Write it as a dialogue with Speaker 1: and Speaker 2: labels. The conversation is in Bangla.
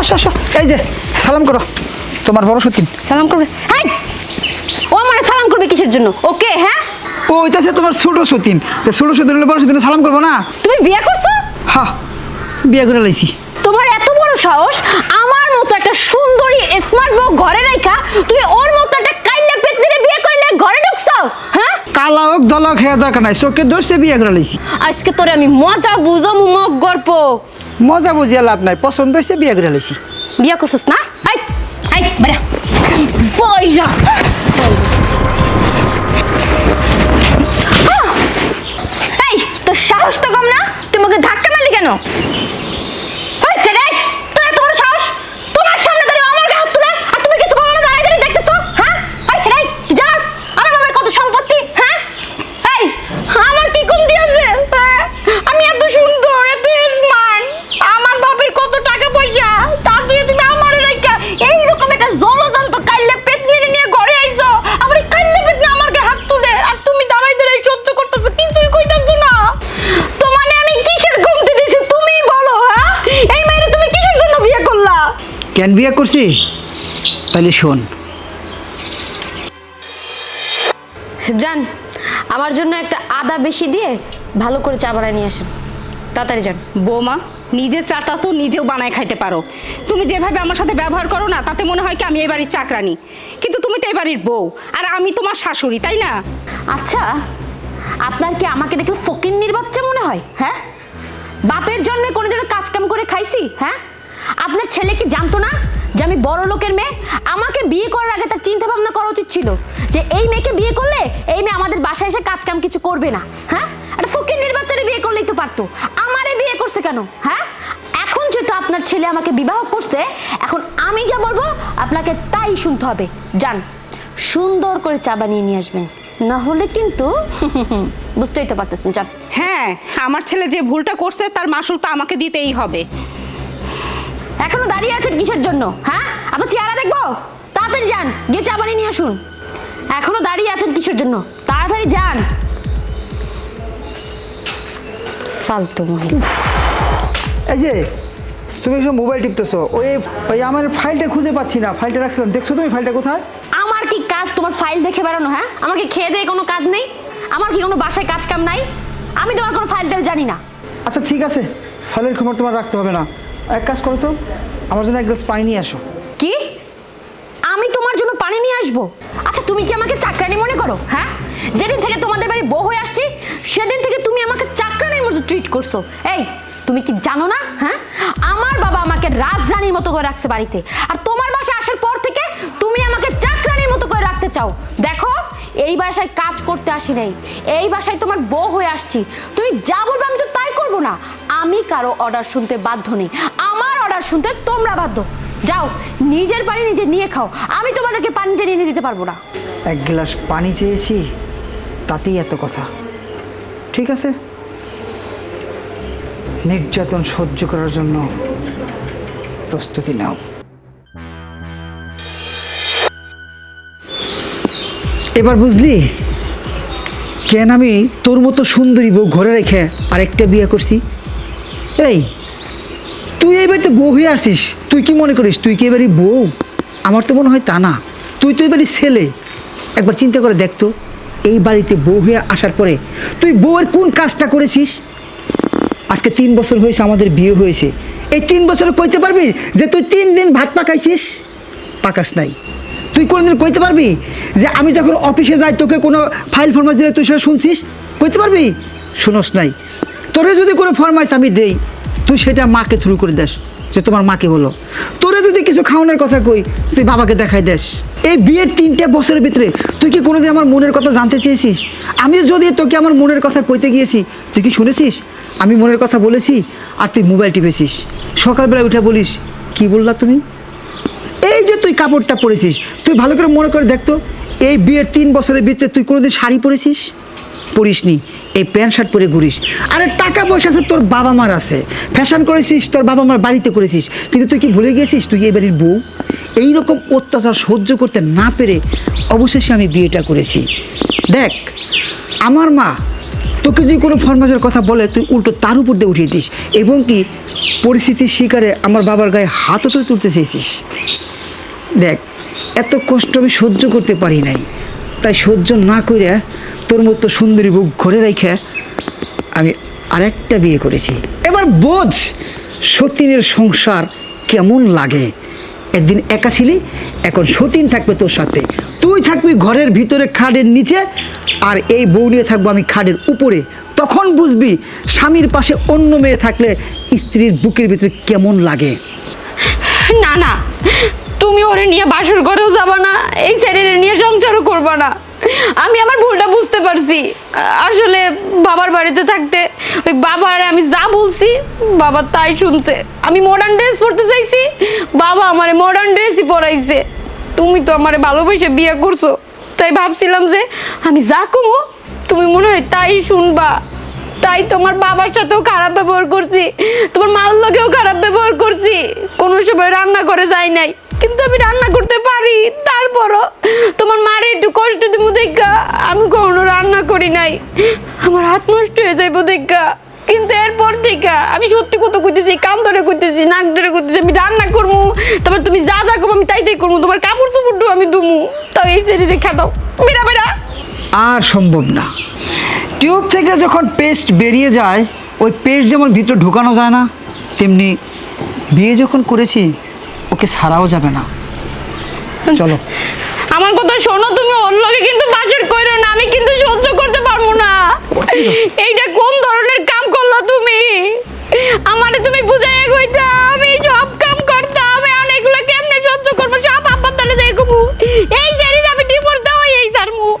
Speaker 1: আসো আসো আসো। এই যে সালাম করো। তোমার বড় সতীন।
Speaker 2: সালাম করবে? হাই! ও আমার সালাম করবে কিসের জন্য? ওকে হ্যাঁ?
Speaker 1: ও ওইটাছে তোমার ছোট সতীন। তো ছোট সতীন হলে বড় সতীন সালাম করব না?
Speaker 2: তুমি বিয়ে করছ?
Speaker 1: হা বিয়ে করে লাইছি।
Speaker 2: তোমার এত বড় সাহস আমার মতো একটা সুন্দরী স্মার্ট বউ ঘরে রাখা তুমি ওর মতো একটা কাইল্লা পেতনিরে বিয়ে করলে ঘরে ঢুকছো? হ্যাঁ?
Speaker 1: কালা হোক দল হে দরকার নাই। চোখে ধরছে বিয়ে করে লাইছি
Speaker 2: আজকে তোরে আমি মজা বুঝো মুমক গর্ব
Speaker 1: মজা বুঝিয়ে লাভ নাই। পছন্দ হয়েছে বিয়ে করে লাইছি
Speaker 2: বিয়ে করছিস না? আই আই বেড়া পয়সা কেন বিয়ে
Speaker 1: করছি? তাহলে শোন।
Speaker 2: যান আমার জন্য একটা আদা বেশি দিয়ে ভালো করে চা বানায় নিয়ে আসেন। তাড়াতাড়ি যান।
Speaker 3: বৌমা নিজের চাটা তো নিজেও বানায় খাইতে পারো। তুমি যেভাবে আমার সাথে ব্যবহার করো না তাতে মনে হয় কি আমি এই বাড়ির চাকরানি। কিন্তু তুমি তো এই বাড়ির বউ আর আমি তোমার শাশুড়ি তাই না?
Speaker 2: আচ্ছা আপনার কি আমাকে দেখলে ফকিন্নির বাচ্চা মনে হয় হ্যাঁ? বাপের জন্মে কোনো জন্য কাজ কাম করে খাইছি হ্যাঁ? আপনার ছেলে কি জানতো না যে আমি বড় লোকের মেয়ে? আমাকে বিয়ে করার আগে তার চিন্তা ভাবনা করা উচিত ছিল যে এই মেয়েকে বিয়ে করলে এই মেয়ে আমাদের বাসায় এসে কাজ কাম কিছু করবে না হ্যাঁ? একটা ফকিন্নির বাচ্চারে বিয়ে করলেই তো পারতো। আমারে বিয়ে করছে কেন হ্যাঁ? এখন যেহেতু আপনার ছেলে আমাকে বিবাহ করছে, এখন আমি যা বলব আপনাকে তাই শুনতে হবে। যান, সুন্দর করে চা বানিয়ে নিয়ে আসবেন। না হলে কিন্তু বুঝতেই তো পারতেছেন, যান।
Speaker 3: হ্যাঁ আমার ছেলে যে ভুলটা করছে তার মাসুল তো আমাকে দিতেই হবে।
Speaker 2: এখনও দাঁড়িয়ে আছেন কিসের জন্য হ্যাঁ? আপনার চেহারা দেখব? তাড়াতাড়ি যান গিয়ে চা বানিয়ে নিয়ে আসুন। এখনও দাঁড়িয়ে আছেন কিসের জন্য? তাড়াতাড়ি যান। ফালতু
Speaker 1: এই যে তুমি সব মোবাইল টিপতেছো ওই ওই আমার ফাইলটা খুঁজে পাচ্ছি না ফাইলটা রাখছিলাম। দেখছ তুমি ফাইলটা কোথায়?
Speaker 2: আমার কি কাজ তোমার ফাইল দেখে বেড়ানো হ্যাঁ? আমার কি খেয়ে দিয়ে কোনো কাজ নেই? আমার কি কোনো বাসায় কাজ কাম নাই? আমি তোমার কোনো ফাইল টাইল জানি না।
Speaker 1: আচ্ছা ঠিক আছে। ফাইলের খবর তোমার রাখতে হবে না। এক কাজ করো তো, আমার জন্য এক গ্লাস পানি নিয়ে আসো।
Speaker 2: কি? আমি তোমার জন্য পানি নিয়ে আসব? আচ্ছা তুমি কি আমাকে চাকরানি মনে করো হ্যাঁ? যেদিন থেকে তোমাদের বাড়ি বউ হয়ে আসছি, সেদিন থেকে তুমি আমাকে চাকরানির মতো ট্রিট করছ। এই, তুমি কি জানো না হ্যাঁ? আমার বাবা আমাকে রাজরানীর মতো করে রাখছে বাড়িতে। আর তোমার বাসায় আসার পর থেকে তুমি আমাকে চাকরানির মতো করে রাখতে চাও। দেখো, এই বাসায় কাজ করতে আসি নাই। এই বাসায় তোমার বউ হয়ে আসছি। তুমি যা বলবে আমি তো তাই করব না। আমি কারও অর্ডার শুনতে বাধ্য নেই। আমার অর্ডার শুনতে তোমরা বাধ্য। যাও, নিজের পানি নিজে নিয়ে খাও। আমি তোমাদেরকে পানি টেনে এনে দিতে পারব না।
Speaker 1: এক গ্লাস পানি চেয়েছি, তাতেই এত কথা। ঠিক আছে? নির্যাতন সহ্য করার জন্য প্রস্তুতি নাও। এবার বুঝলি, কেন আমি তোর মতো সুন্দরী বউ ঘরে রেখে আরেকটা বিয়ে করছি? এই, তুই এই বাড়িতে বউ হয়ে আসিস, তুই কি মনে করিস? তুই কি এবারই বউ? আমার তো মনে হয় তা না। তুই তো এবারই ছেলে। একবার চিন্তা করে দেখতো এই বাড়িতে বউ হয়ে আসার পরে তুই বউয়ের কোন কাজটা করেছিস? আজকে তিন বছর হয়েছে আমাদের বিয়ে হয়েছে। এই তিন বছরে কইতে পারবি যে তুই তিন দিন ভাত পাকাইছিস? পাকাস নাই। তুই কোনোদিন কইতে পারবি যে আমি যখন অফিসে যাই তোকে কোনো ফাইল ফরমাস দিলে তুই সেটা শুনছিস? কইতে পারবি? শুনোস নাই। তোরে যদি কোনো ফরমাইশ আমি দেই, তুই সেটা মাকে থ্রু করে দেস যে তোমার মাকে বলো তোরে যদি কিছু খাওয়ানোর কথা কই, তুই বাবাকে দেখাই দেস। এই বিয়ের তিনটে বছরের ভিতরে তুই কি কোনোদিন আমার মনের কথা জানতে চেয়েছিস? আমি যদি তোকে আমার মনের কথা কইতে গিয়েছি, তুই কি শুনেছিস? আমি মনের কথা বলেছি আর তুই মোবাইল টিপেছিস। সকালবেলা উঠে বলিস, কি বললা তুমি? এই যে তুই কাপড়টা পরেছিস, তুই ভালো করে মনে করে দেখতো এই বিয়ের তিন বছরের ভিতরে তুই কোনোদিন শাড়ি পরেছিস? পরিসনি, এই প্যান্ট শার্ট পরে ঘুরিস। আরে টাকা পয়সা আছে, তোর বাবা মার আছে। ফ্যাশন করেছিস, তোর বাবা মার বাড়িতে করেছিস। কিন্তু তুই কি ভুলে গেছিস, তুই এই বাড়ির বউ? এইরকম অত্যাচার সহ্য করতে না পেরে অবশেষে আমি বিয়েটা করেছি। দেখ, আমার মা তোকে যদি কোনো ফরমাজের কথা বলে, তুই উল্টো তার উপর দিয়ে উঠিয়ে দিস। এবং কি পরিস্থিতির শিকারে আমার বাবার গায়ে হাতও তুই তুলতে চেয়েছিস। দেখ, এত কষ্ট আমি সহ্য করতে পারি নাই। তাই সহ্য না করে তোর মতো সুন্দরী বুক ঘরে রেখে আমি আরেকটা বিয়ে করেছি। এবার বোঝ সতীনের সংসার কেমন লাগে। একদিন একা ছিলি, এখন সতীন থাকবে তোর সাথে। তুই থাকবি ঘরের ভিতরে খাটের নিচে, আর এই বউ নিয়ে থাকব আমি খাটের উপরে। তখন বুঝবি স্বামীর পাশে অন্য মেয়ে থাকলে স্ত্রীর বুকের ভিতরে কেমন লাগে।
Speaker 2: না না, তুমি ওরে নিয়ে বাসর ঘরেও যাবা না, এই ছেলেরে নিয়ে সংসারও করবা না। আমি আমার ভুলটা বুঝতে পারছি। আসলে বাবার বাড়িতে থাকতে ওই বাবার আমি যা বলছি, বাবা তাই শুনছে। আমি মডার্ন ড্রেস পরতে চাইছি, বাবা আমারে মডার্ন ড্রেসই পরাইছে। তুমি তো আমারে ভালোবেসে বিয়ে করছ। তাই ভাবছিলাম যে আমি যা কমো, তুমি মনে হয় তাই শুনবা। তাই তোমার বাবার সাথেও খারাপ ব্যবহার করছি, তোমার মাল লোকেও খারাপ ব্যবহার করছি। কোনো সময় রান্না করে যাই নাই। কিন্তু আমি রান্না করতে পারি। তারপরও তোমার মারে একটু কষ্ট দিব দেখা আমি কখনো রান্না করি নাই। আমার হাত নষ্ট হয়ে যাইব দেখা কিন্তু এরপর থেকে আমি সত্যি কথা কইতেছি কান ধরে কইতেছি, নাক ধরে কইতেছি, আমি রান্না করব তারপর তুমি যা যা করব আমি তাই তাই করব তোমার কাপড় চোপড় আমি দুমু তাও এই শরীরে খেতাও বেড়া বেড়া।
Speaker 1: আর সম্ভব না। টিউব থেকে যখন পেস্ট বেরিয়ে যায়, ওই পেস্ট যেমন ভিতরে ঢোকানো যায় না, তেমনি বিয়ে যখন করেছি ওকে ছাড়াও যাবে না। চলো।
Speaker 2: আমার কথা শোনো তুমি ওর কিন্তু বাজার কইরো না আমি কিন্তু সহ্য করতে পারব না।